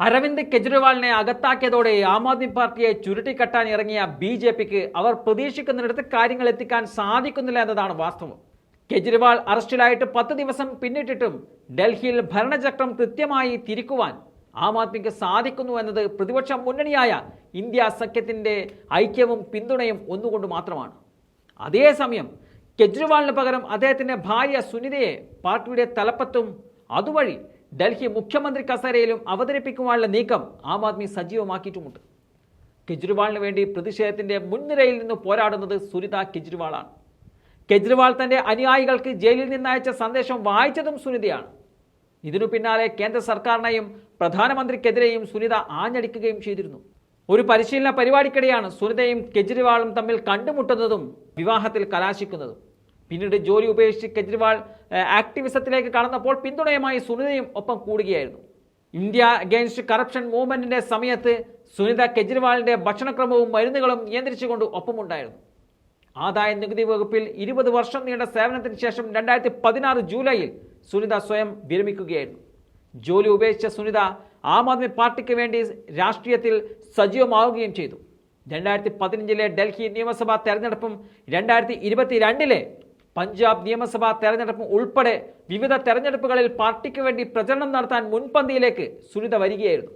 അരവിന്ദ് കെജ്രിവാളിനെ അകത്താക്കിയതോടെ ആം ആദ്മി പാർട്ടിയെ ചുരുട്ടിക്കെട്ടാൻ ഇറങ്ങിയ ബി ജെ പിക്ക് അവർ പ്രതീക്ഷിക്കുന്നിടത്ത് കാര്യങ്ങൾ എത്തിക്കാൻ സാധിക്കുന്നില്ല എന്നതാണ് വാസ്തവം. കെജ്രിവാൾ അറസ്റ്റിലായിട്ട് പത്ത് ദിവസം പിന്നിട്ടിട്ടും ഡൽഹിയിൽ ഭരണചക്രം കൃത്യമായി തിരിക്കുവാൻ ആം ആദ്മിക്ക് സാധിക്കുന്നു എന്നത് പ്രതിപക്ഷ മുന്നണിയായ ഇന്ത്യ സഖ്യത്തിന്റെ ഐക്യവും പിന്തുണയും ഒന്നുകൊണ്ട് മാത്രമാണ്. അതേസമയം കെജ്രിവാളിന് പകരം അദ്ദേഹത്തിന്റെ ഭാര്യ സുനിതയെ പാർട്ടിയുടെ തലപ്പത്തും അതുവഴി ഡൽഹി മുഖ്യമന്ത്രി കസേരയിലും അവതരിപ്പിക്കുവാനുള്ള നീക്കം ആം ആദ്മി സജീവമാക്കിയിട്ടുമുണ്ട്. കെജ്രിവാളിന് വേണ്ടി പ്രതിഷേധത്തിന്റെ മുൻനിരയിൽ നിന്ന് പോരാടുന്നത് സുനിത കെജ്രിവാളാണ്. കെജ്രിവാൾ തന്റെ അനുയായികൾക്ക് ജയിലിൽ നിന്നയച്ച സന്ദേശം വായിച്ചതും സുനിതയാണ്. ഇതിനു പിന്നാലെ കേന്ദ്ര സർക്കാരിനെയും പ്രധാനമന്ത്രിക്കെതിരെയും സുനിത ആഞ്ഞടിക്കുകയും ചെയ്തിരുന്നു. ഒരു പരിശീലന പരിപാടിക്കിടെയാണ് സുനിതയും കെജ്രിവാളും തമ്മിൽ കണ്ടുമുട്ടുന്നതും വിവാഹത്തിൽ കലാശിക്കുന്നതും. പിന്നീട് ജോലി ഉപേക്ഷിച്ച് കെജ്രിവാൾ ആക്ടിവിസത്തിലേക്ക് കടന്നപ്പോൾ പിന്തുണയുമായി സുനിതയും ഒപ്പം കൂടുകയായിരുന്നു. ഇന്ത്യ അഗെയിൻസ്റ്റ് കറപ്ഷൻ മൂവ്മെന്റിന്റെ സമയത്ത് സുനിത കെജ്രിവാളിന്റെ ഭക്ഷണക്രമവും മരുന്നുകളും നിയന്ത്രിച്ചുകൊണ്ട് ഒപ്പമുണ്ടായിരുന്നു. ആദായ നികുതി വകുപ്പിൽ ഇരുപത് വർഷം നീണ്ട സേവനത്തിന് ശേഷം രണ്ടായിരത്തി പതിനാറ് ജൂലൈയിൽ സുനിത സ്വയം വിരമിക്കുകയായിരുന്നു. ജോലി ഉപേക്ഷിച്ച സുനിത ആം ആദ്മി പാർട്ടിക്ക് വേണ്ടി രാഷ്ട്രീയത്തിൽ സജീവമാവുകയും ചെയ്തു. രണ്ടായിരത്തി പതിനഞ്ചിലെ ഡൽഹി നിയമസഭാ തെരഞ്ഞെടുപ്പും രണ്ടായിരത്തി ഇരുപത്തിരണ്ടിലെ പഞ്ചാബ് നിയമസഭാ തെരഞ്ഞെടുപ്പും ഉൾപ്പെടെ വിവിധ തെരഞ്ഞെടുപ്പുകളിൽ പാർട്ടിക്ക് വേണ്ടി പ്രചരണം നടത്താൻ മുൻപന്തിയിലേക്ക് സുനിത വരികയായിരുന്നു.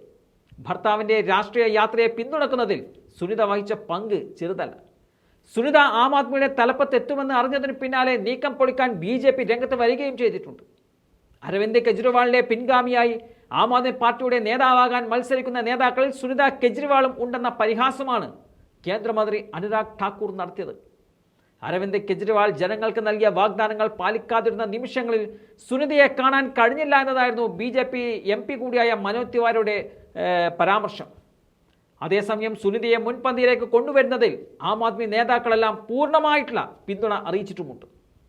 ഭർത്താവിന്റെ രാഷ്ട്രീയ യാത്രയെ പിന്തുണക്കുന്നതിൽ സുനിത വഹിച്ച പങ്ക് ചെറുതല്ല. സുനിത ആം ആദ്മിയുടെ തലപ്പത്തെത്തുമെന്ന് അറിഞ്ഞതിന് പിന്നാലെ നീക്കം പൊളിക്കാൻ ബി ജെ പി രംഗത്ത് വരികയും ചെയ്തിട്ടുണ്ട്. അരവിന്ദ് കെജ്രിവാളിന്റെ പിൻഗാമിയായി ആം ആദ്മി പാർട്ടിയുടെ നേതാവാകാൻ മത്സരിക്കുന്ന നേതാക്കളിൽ സുനിത കെജ്രിവാളും ഉണ്ടെന്ന പരിഹാസമാണ് കേന്ദ്രമന്ത്രി അനുരാഗ് ഠാക്കൂർ നടത്തിയത്. അരവിന്ദ് കെജ്രിവാൾ ജനങ്ങൾക്ക് നൽകിയ വാഗ്ദാനങ്ങൾ പാലിക്കാതിരുന്ന നിമിഷങ്ങളിൽ സുനിതയെ കാണാൻ കഴിഞ്ഞില്ല എന്നതായിരുന്നു B J P M P കൂടിയായ മനോജ് തിവാരിയുടെ പരാമർശം. അതേസമയം സുനിതയെ മുൻപന്തിയിലേക്ക് കൊണ്ടുവരുന്നതിൽ ആം ആദ്മി നേതാക്കളെല്ലാം പൂർണമായിട്ടുള്ള പിന്തുണ അറിയിച്ചിട്ടുമുണ്ട്.